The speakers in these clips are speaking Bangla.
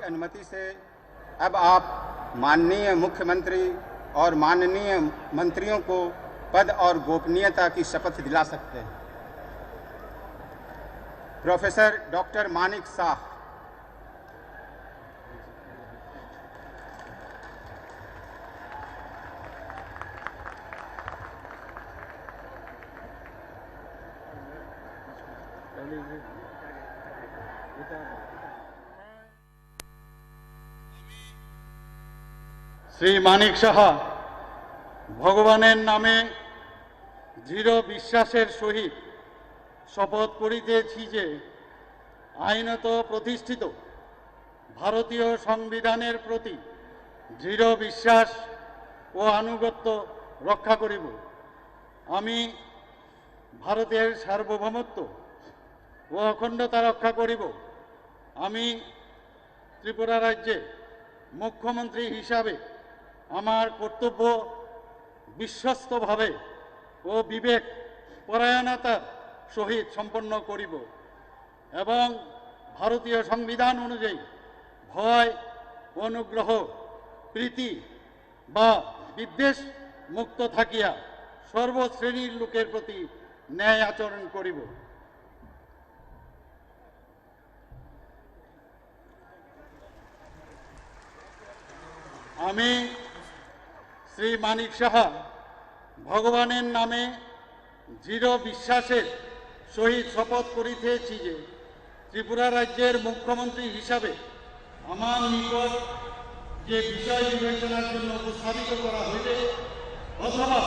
अनुमति से अब आप माननीय मुख्यमंत्री और माननीय मंत्रियों को पद और गोपनीयता की शपथ दिला सकते हैं। Professor doctor Manik Shah. Shri Manik Saha ভগবানের নামে দৃঢ় বিশ্বাসের সহিত শপথ করিতেছি যে আইনত প্রতিষ্ঠিত ভারতীয় সংবিধানের প্রতি দৃঢ় বিশ্বাস ও আনুগত্য রক্ষা করিব। আমি ভারতের সার্বভৌমত্ব ও অখণ্ডতা রক্ষা করিব। আমি ত্রিপুরা রাজ্যে মুখ্যমন্ত্রী হিসাবে আমার কর্তব্য বিশ্বস্তভাবে ও বিবেক পরায়ণতার সহিত সম্পন্ন করিব এবং ভারতীয় সংবিধান অনুযায়ী ভয়, অনুগ্রহ, প্রীতি বা বিদ্বেষ মুক্ত থাকিয়া সর্বশ্রেণীর লোকের প্রতি ন্যায় আচরণ করিব। আমি শ্রী মানিক সাহা ভগবানের নামে দৃঢ় বিশ্বাসের সহিত শপথ করিতেছি যে ত্রিপুরা রাজ্যের মুখ্যমন্ত্রী হিসাবে আমার নিকট যে বিষয় বিবেচনার জন্য উপস্থাপিত করা হইবে, অথবা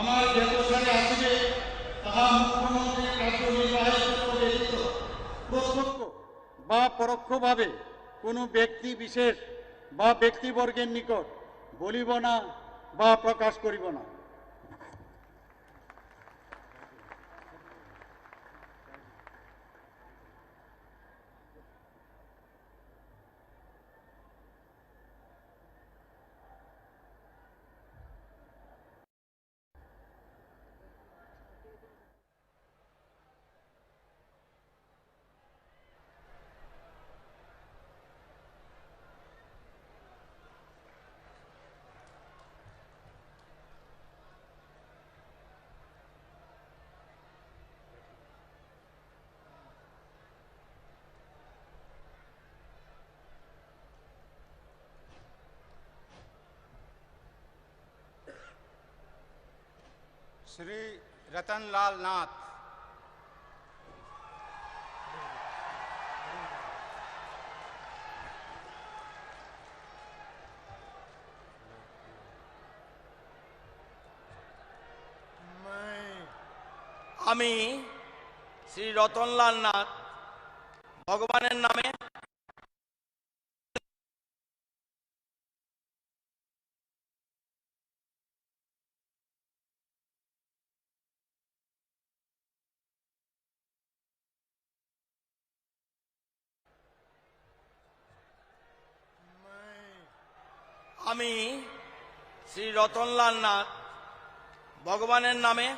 আমার জ্ঞাতসারে আসিবে, তাহা মুখ্যমন্ত্রী কার্যনির্বাহী প্রত্যক্ষ বা পরোক্ষভাবে কোনো ব্যক্তি বিশেষ বা ব্যক্তিবর্গের নিকট বলিব না। বা প্রকাশ করিব না। श्री रतनलाल नाथ আমি শ্রী রতনলাল নাথ ভগবানের নামে রতনলাল নাথ, ভগবানের নামে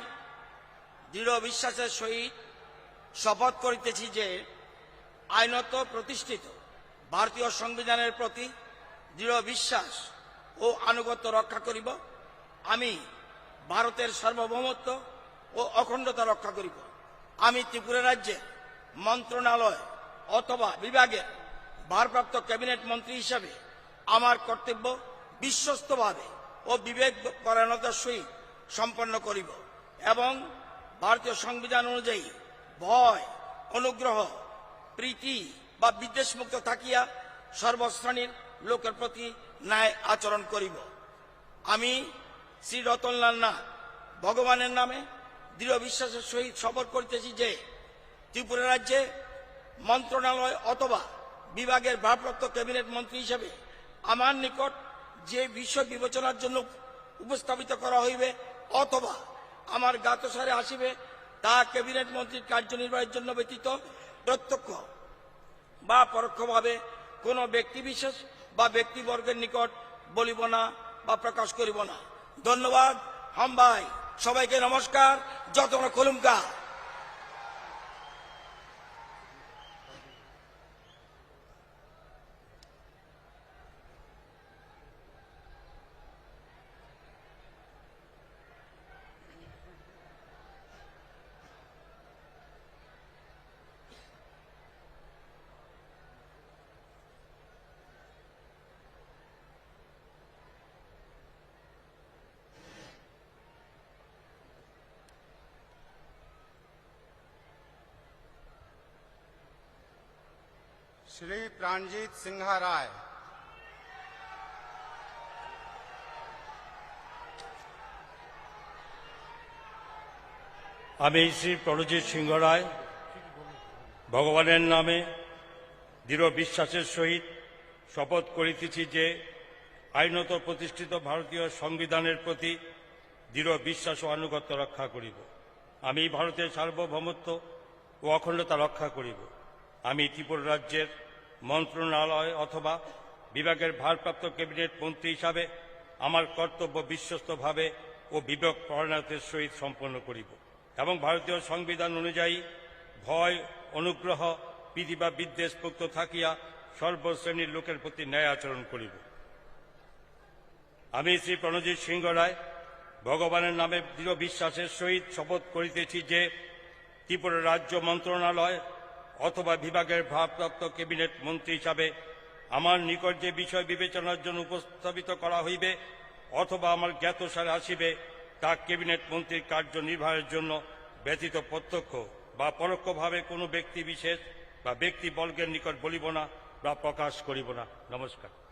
দৃঢ় বিশ্বাসের সহিত শপথ করিতেছি যে আইনত প্রতিষ্ঠিত ভারতীয় সংবিধানের প্রতি দৃঢ় বিশ্বাস ও আনুগত্য রক্ষা করিব। আমি ভারতের সার্বভৌমত্ব ও অখণ্ডতা রক্ষা করিব। আমি ত্রিপুরা রাজ্যের মন্ত্রণালয় অথবা বিভাগের ভারপ্রাপ্ত ক্যাবিনেট মন্ত্রী হিসাবে আমার কর্তব্য বিশ্বস্তভাবে ও বিবেক পরায়ণতার সহিত সম্পন্ন করিব। এবং ভারতীয় সংবিধান অনুযায়ী ভয়, অনুগ্রহ, প্রীতি বা বিদ্বেষমুক্ত থাকিয়া সর্বশ্রেণীর লোকের প্রতি ন্যায় আচরণ করিব। আমি শ্রী রতনলাল নাথ, ভগবানের নামে দৃঢ় বিশ্বাসের সহিত শপথ করিতেছি যে, ত্রিপুরা রাজ্যে মন্ত্রণালয় অথবা বিভাগের ভারপ্রাপ্ত ক্যাবিনেট মন্ত্রী হিসেবে আমার নিকট যে বিষয় বিবেচনার জন্য উপস্থাপিত করা হইবে, অথবা আমার গাতসারে আসিবে, তা ক্যাবিনেট মন্ত্রীর কার্যনির্বাহের জন্য ব্যতীত, প্রত্যক্ষ বা পরোক্ষভাবে কোনো ব্যক্তিবিশেষ বা ব্যক্তিবর্গের নিকট বলিব না বা প্রকাশ করিব না। ধন্যবাদ, হাম ভাই, সবাইকে নমস্কার যত কলুমকা श्री प्राणजीत सिंहा राय আমি শ্রী প্রণজিৎ সিংহ রায় ভগবানের নামে দৃঢ় বিশ্বাসের সহিত শপথ করিতেছি যে আইনত প্রতিষ্ঠিত ভারতীয় সংবিধানের প্রতি দৃঢ় বিশ্বাস ও আনুগত্য রক্ষা করিব আমি ভারতের সার্বভৌমত্ব ও অখণ্ডতা রক্ষা করিব আমি ত্রিপুরা রাজ্যের মন্ত্রণালয় অথবা বিভাগের ভারপ্রাপ্ত ক্যাবিনেট মন্ত্রী হিসাবে আমার কর্তব্য বিশ্বস্তভাবে ও বিবেক পরায়ণতার সহিত সম্পন্ন করিব এবং ভারতীয় সংবিধান অনুযায়ী ভয়, অনুগ্রহ, বিধি বা বিদ্বেষ মুক্ত থাকিয়া সর্বশ্রেণীর লোকের প্রতি ন্যায় আচরণ করিব। আমি শ্রী প্রণজিৎ সিংহ রায় ভগবানের নামে দৃঢ় বিশ্বাসের সহিত শপথ করিতেছি যে ত্রিপুরা রাজ্য মন্ত্রণালয় অথবা বিভাগের ভারপ্রাপ্ত ক্যাবিনেট মন্ত্রী হিসাবে আমার নিকট যে বিষয় বিবেচনার জন্য উপস্থাপিত করা হইবে, অথবা আমার জ্ঞাত জ্ঞাতসারে আসিবে, তা ক্যাবিনেট মন্ত্রীর কার্য নির্বাহের জন্য ব্যতীত প্রত্যক্ষ বা পরোক্ষভাবে কোনো ব্যক্তি বিশেষ বা ব্যক্তি বর্গের নিকট বলিব না বা প্রকাশ করিব না। নমস্কার।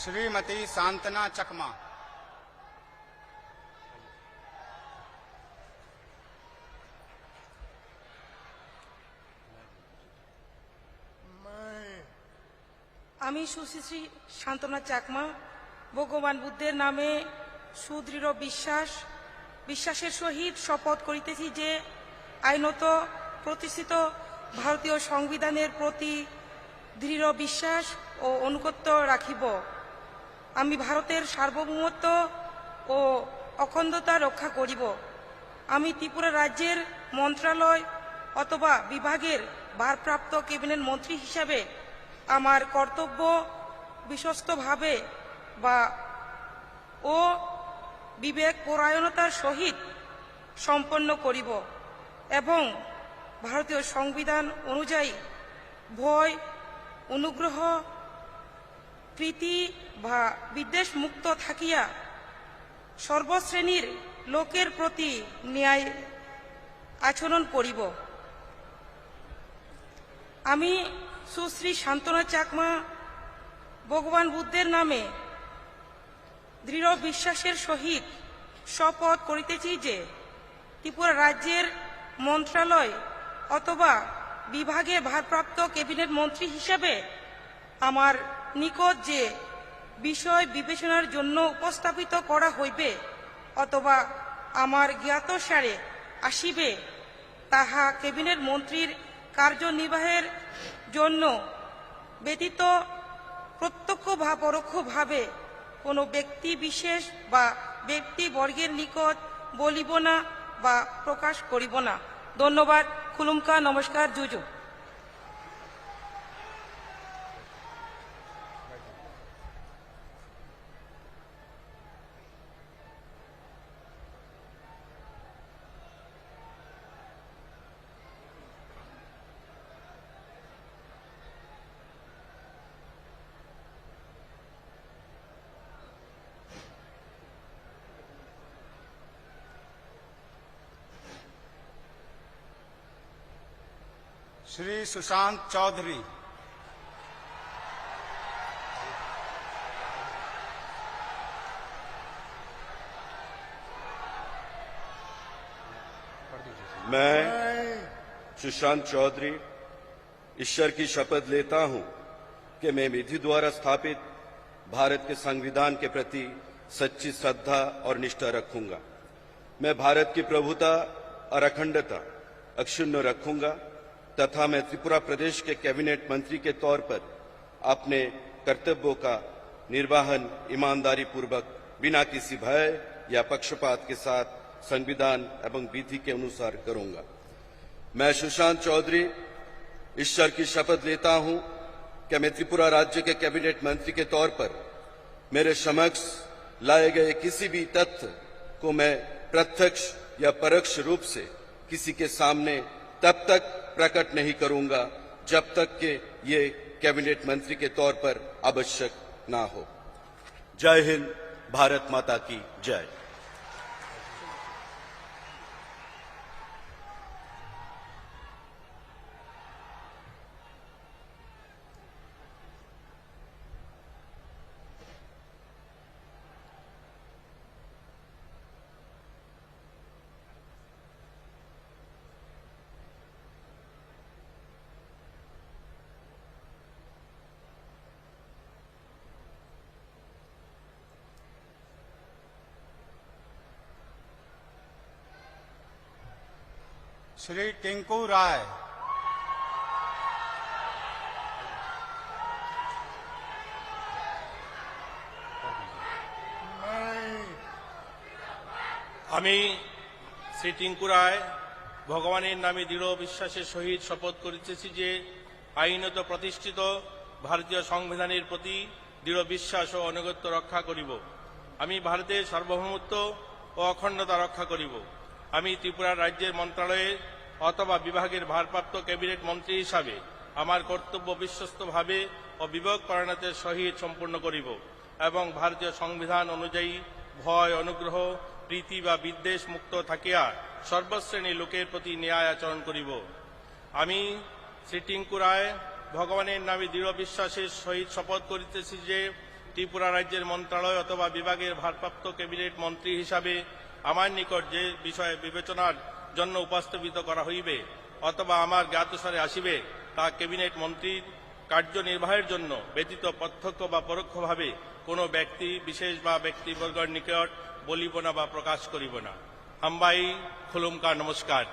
श्रीमती सांतना चकमा আমি সুশ্রী শান্তনা চাকমা ভগবান বুদ্ধের নামে সুদৃঢ় বিশ্বাস বিশ্বাসের সহিত শপথ করিতেছি যে আইনত প্রতিষ্ঠিত ভারতীয় সংবিধানের প্রতি দৃঢ় বিশ্বাস ও অনুগত্য রাখিব আমি ভারতের সার্বভৌমত্ব ও অখণ্ডতা রক্ষা করিব। আমি ত্রিপুরা রাজ্যের মন্ত্রণালয় অথবা বিভাগের ভারপ্রাপ্ত ক্যাবিনেট মন্ত্রী হিসাবে আমার কর্তব্য বিশ্বস্তভাবে বা ও বিবেক পরায়ণতার সহিত সম্পন্ন করিব এবং ভারতীয় সংবিধান অনুযায়ী ভয়, অনুগ্রহ প্রীতি বা বিদ্বেষ মুক্ত থাকিয়া সর্বশ্রেণীর লোকের প্রতি ন্যায় আচরণ করিব। আমি সুশ্রী শান্তনা চাকমা, ভগবান বুদ্ধের নামে দৃঢ় বিশ্বাসের সহিত শপথ করিতেছি যে ত্রিপুরা রাজ্যের মন্ত্রণালয় অথবা বিভাগে ভারপ্রাপ্ত ক্যাবিনেট মন্ত্রী হিসাবে আমার নিকট যে বিষয় বিবেচনার জন্য উপস্থাপিত করা হইবে, অথবা আমার জ্ঞাতসারে আসিবে, তাহা ক্যাবিনেট মন্ত্রীর কার্যনির্বাহের জন্য ব্যতীত প্রত্যক্ষ বা পরোক্ষভাবে কোনো ব্যক্তি বিশেষ বা ব্যক্তিবর্গের নিকট বলিব না বা প্রকাশ করিব না। ধন্যবাদ, খুলুমকা, নমস্কার জুজু श्री सुशांत चौधरी। मैं सुशांत चौधरी ईश्वर की शपथ लेता हूँ कि मैं विधि द्वारा स्थापित भारत के संविधान के प्रति सच्ची श्रद्धा और निष्ठा रखूँगा। मैं भारत की प्रभुता और अखंडता अक्षुण्ण रखूँगा। तथा मैं त्रिपुरा प्रदेश के कैबिनेट मंत्री के तौर पर अपने कर्तव्यों का निर्वाहन ईमानदारी पूर्वक बिना किसी भय या पक्षपात के साथ संविधान एवं विधि के अनुसार करूँगा। मैं सुशांत चौधरी, ईश्वर की शपथ लेता हूँ कि मैं त्रिपुरा राज्य के कैबिनेट मंत्री के तौर पर मेरे समक्ष लाए गए किसी भी तथ्य को मैं प्रत्यक्ष या परोक्ष रूप से किसी के सामने तब तक प्रकट नहीं करूँगा जब तक के ये कैबिनेट मंत्री के तौर पर आवश्यक ना हो। जय हिंद, भारत माता की जय। श्री टिंकू राय আমি শ্রী টিঙ্কু রায় ভগবানের নামে দৃঢ় বিশ্বাসের সহিত শপথ করিতেছি যে আইনত প্রতিষ্ঠিত ভারতীয় সংবিধানের প্রতি দৃঢ় বিশ্বাস ও অনুগত্য রক্ষা করিব আমি ভারতের সার্বভৌমত্ব ও অখণ্ডতা রক্ষা করিব আমি ত্রিপুরা রাজ্যের মন্ত্রণালয়ে অথবা বিভাগের ভারপ্রাপ্ত ক্যাবিনেট মন্ত্রী হিসাবে আমার কর্তব্য বিশ্বস্তভাবে ও বিবেক পরায়ণতার সহিত সম্পূর্ণ করিব এবং ভারতীয় সংবিধান অনুযায়ী ভয়, অনুগ্রহ, প্রীতি বা বিদ্বেষ মুক্ত থাকিয়া সর্বশ্রেণী লোকের প্রতি ন্যায় আচরণ করিব। আমি শ্রী টিঙ্কু রায় ভগবানের নামে দৃঢ় বিশ্বাসের সহিত শপথ করিতেছি যে ত্রিপুরা রাজ্যের মন্ত্রণালয় অথবা বিভাগের ভারপ্রাপ্ত ক্যাবিনেট মন্ত্রী হিসাবে আমার নিকট যে বিষয়ে বিবেচনার জন্য উপস্থাপিত করা হইবে, অথবা আমার জ্ঞাতসারে আসিবে, তা ক্যাবিনেট মন্ত্রীর কার্যনির্বাহের জন্য ব্যতীত প্রত্যক্ষ বা পরোক্ষভাবে কোনো ব্যক্তি, বিশেষ বা ব্যক্তিবর্গের নিকট বলিব না বা প্রকাশ করিব না। হাম্বাই, খুলুমকা, নমস্কার।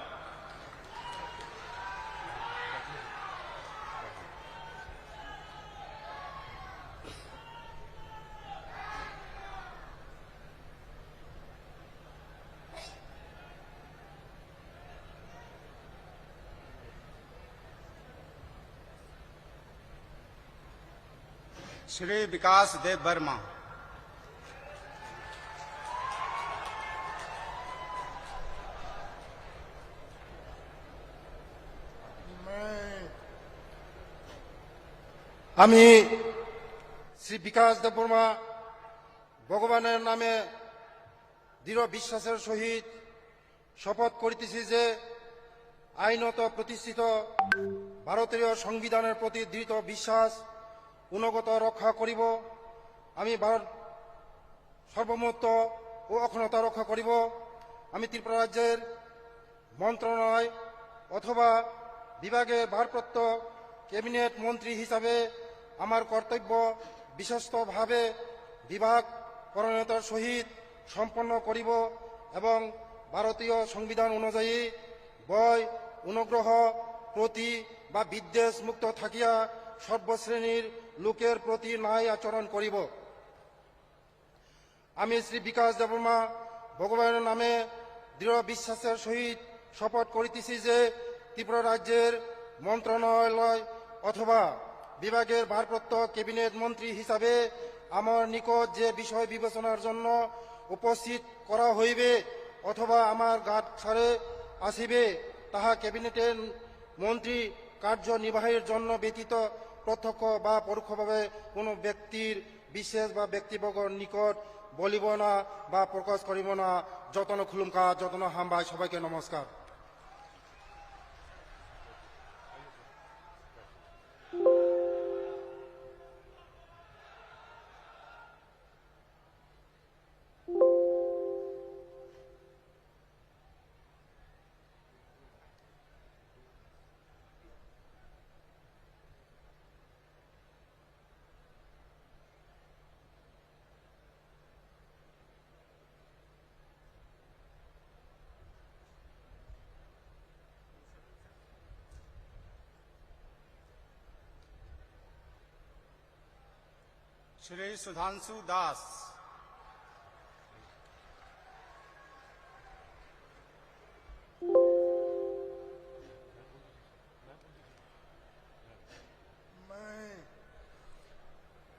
श्री विकास देव वर्मा আমি শ্রী বিকাশ দেববর্মা ভগবানের নামে দৃঢ় বিশ্বাসের সহিত শপথ করিতেছি যে আইনত প্রতিষ্ঠিত ভারতীয় সংবিধানের প্রতি দৃঢ় বিশ্বাস গুণগত রক্ষা করিব। আমি ভারত সর্বমত্ব ও অখণ্ডতা রক্ষা করিব। আমি ত্রিপুরা রাজ্যের মন্ত্রণালয় অথবা বিভাগের ভারপ্রাপ্ত ক্যাবিনেট মন্ত্রী হিসাবে আমার কর্তব্য বিশ্বস্তভাবে বিভাগ পরায়ণতার সহিত সম্পন্ন করিব এবং ভারতীয় সংবিধান অনুযায়ী বয়, অনুগ্রহ, প্রতি বা বিদ্বেষ মুক্ত থাকিয়া সর্বশ্রেণীর লোকের প্রতি ন্যায় আচরণ করিব। আমি শ্রী বিকাশ দেবর্মা ভগবানের নামে দৃঢ় বিশ্বাসের সহিত শপথ করিতেছি যে ত্রিপুরা রাজ্যের মন্ত্রণালয় অথবা বিভাগের ভারপ্রাপ্ত ক্যাবিনেট মন্ত্রী হিসাবে আমার নিকট যে বিষয় বিবেচনার জন্য উপস্থিত করা হইবে অথবা আমার গাঁট ছাড়ে আসিবে, তাহা ক্যাবিনেটের মন্ত্রী কার্যনির্বাহের জন্য ব্যতীত প্রত্যক্ষ বা পরোক্ষভাবে কোনো ব্যক্তির বিশেষ বা ব্যক্তিবর্গর নিকট বলিব না বা প্রকাশ করিব না। যতন খুলুমকা যতন হামবাই সবাইকে নমস্কার। श्री सुधांशु दास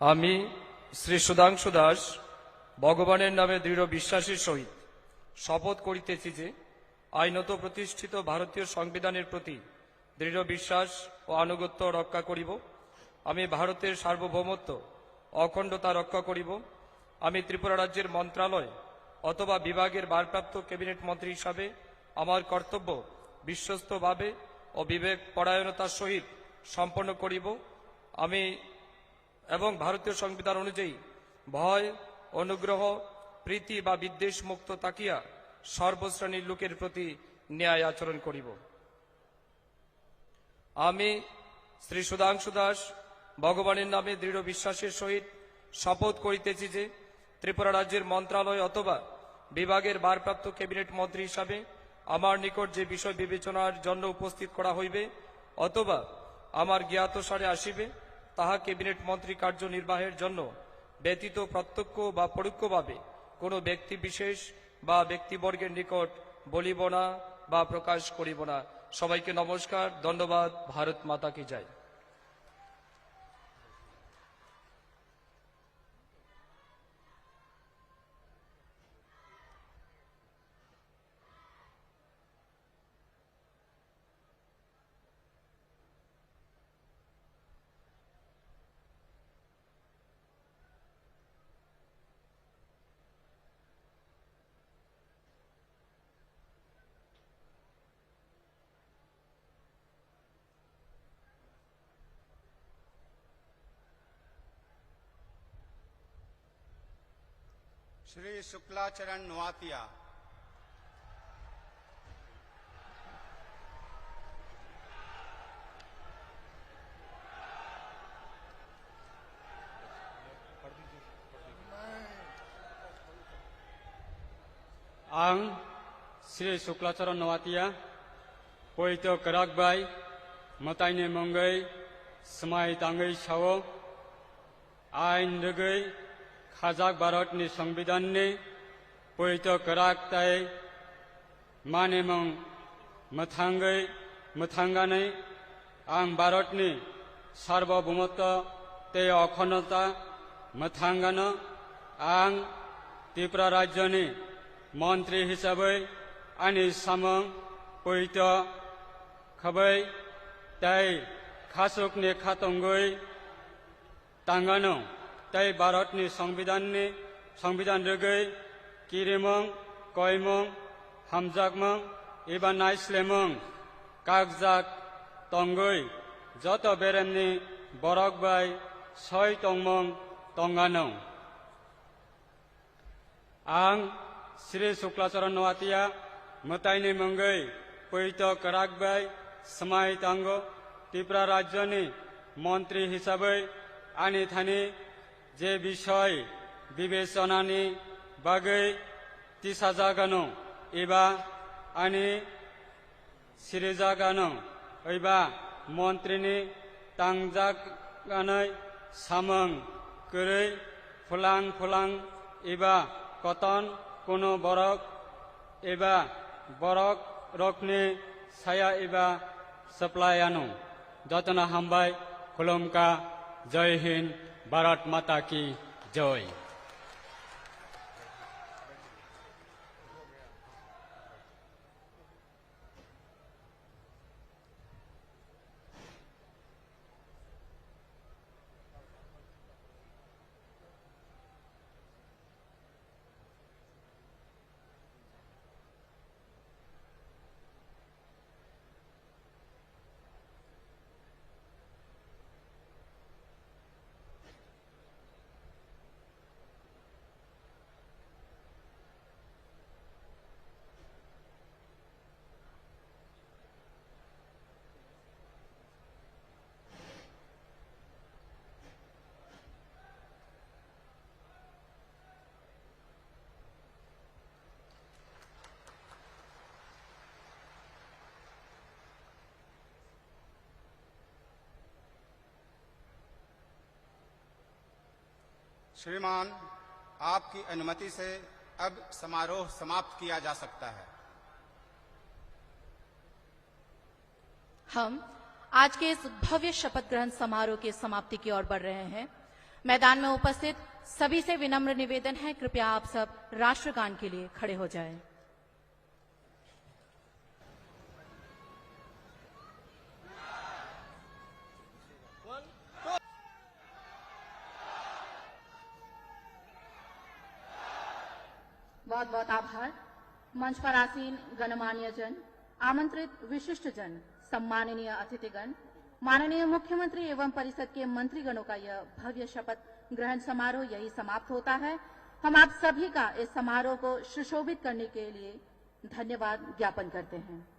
আমি শ্রী সুধাংশু দাস ভগবানের নামে দৃঢ় বিশ্বাসের সহিত শপথ করিতেছি যে আইনত প্রতিষ্ঠিত ভারতীয় সংবিধানের প্রতি দৃঢ় বিশ্বাস ও আনুগত্য রক্ষা করিব আমি ভারতের সার্বভৌমত্ব অখণ্ডতা রক্ষা করিব। আমি ত্রিপুরা রাজ্যের মন্ত্রণালয় অথবা বিভাগের ভারপ্রাপ্ত ক্যাবিনেট মন্ত্রী হিসাবে আমার কর্তব্য বিশ্বস্তভাবে ও বিবেক পরায়ণতার সহিত সম্পন্ন করিব। আমি এবং ভারতীয় সংবিধান অনুযায়ী ভয়, অনুগ্রহ, প্রীতি বা বিদ্বেষ মুক্ত তাকিয়া সর্বশ্রেণীর লোকের প্রতি ন্যায় আচরণ করিব। আমি শ্রী সুধাংশু দাস ভগবানের নামে দৃঢ় বিশ্বাসের সহিত শপথ করিতেছি যে ত্রিপুরা রাজ্যের মন্ত্রণালয় অথবা বিভাগের ভারপ্রাপ্ত ক্যাবিনেট মন্ত্রী হিসাবে আমার নিকট যে বিষয় বিবেচনার জন্য উপস্থিত করা হইবে অথবা আমার জ্ঞাতসারে আসিবে, তাহা ক্যাবিনেট মন্ত্রী কার্যনির্বাহের জন্য ব্যতীত প্রত্যক্ষ বা পরোক্ষভাবে কোনো ব্যক্তি বিশেষ বা ব্যক্তিবর্গের নিকট বলিব না বা প্রকাশ করিব না। সবাইকে নমস্কার, ধন্যবাদ, ভারত মাতা কি যায় श्री शुक्लाचरण नोआतिया आं શ્રી શુક્લાચરણ નવાતિયા પોઈતો કરાકભાઈ મતાઈને મંગઈ સમાય તાંગઈ છાવો આઈન રગઈ खाजाक भारतनि संविधाननि पवित कराक ताय माने मं मथांगै मथांगानै आं भारतनि सार्वभौमत्व ते अखण्डता मथांगानो आं त्रिपुरा राज्यनि मन्त्री हिसाबै आंनि सामं पवित खबै ताय खासुकनि તય ભારતની સંવિધાનને સંવિધાન રગઈ કિરેમંગ કયમંગ হামজাকমং এবার নাইসলেমং কাকজাক তঙ্গই, যত বেরেমনি বরক বাই, ছয় তংমং তঙ্গানং। আং শ্রী শুক্লাচরণ নওয়াতিয়া, মতাইনি মঙ্গই, পৈত করাক বাই, স্মাই তাঙ্গ, ত্রিপুরা রাজ্যনি মন্ত্রী হিসাবে আনি থানি જે વિષય વિવેચનાની બાગै तिसाजागानो एबा आनि सिरिजागानो एबा मन्त्रिनि तांजागानै सामं गोरै फुलां फुलां एबा कतन कोनो बरक एबा बरक रकनि साया एबा सप्लायानो जतना हामबाय खुलुमका जय हिन्द ભારત માતા કી જય. श्रीमान, आपकी अनुमति से अब समारोह समाप्त किया जा सकता है हम आज के इस भव्य शपथ ग्रहण समारोह की समाप्ति की ओर बढ़ रहे हैं मैदान में उपस्थित सभी से विनम्र निवेदन है, कृपया आप सब राष्ट्रगान के लिए खड़े हो जाएँ। बहुत बहुत आभार। मंच पर आसीन गणमान्य जन आमंत्रित विशिष्ट जन सम्माननीय अतिथिगण, माननीय मुख्यमंत्री एवं परिषद के मंत्रीगणों का यह भव्य शपथ ग्रहण समारोह यही समाप्त होता है। हम आप सभी का इस समारोह को सुशोभित करने के लिए धन्यवाद ज्ञापन करते हैं।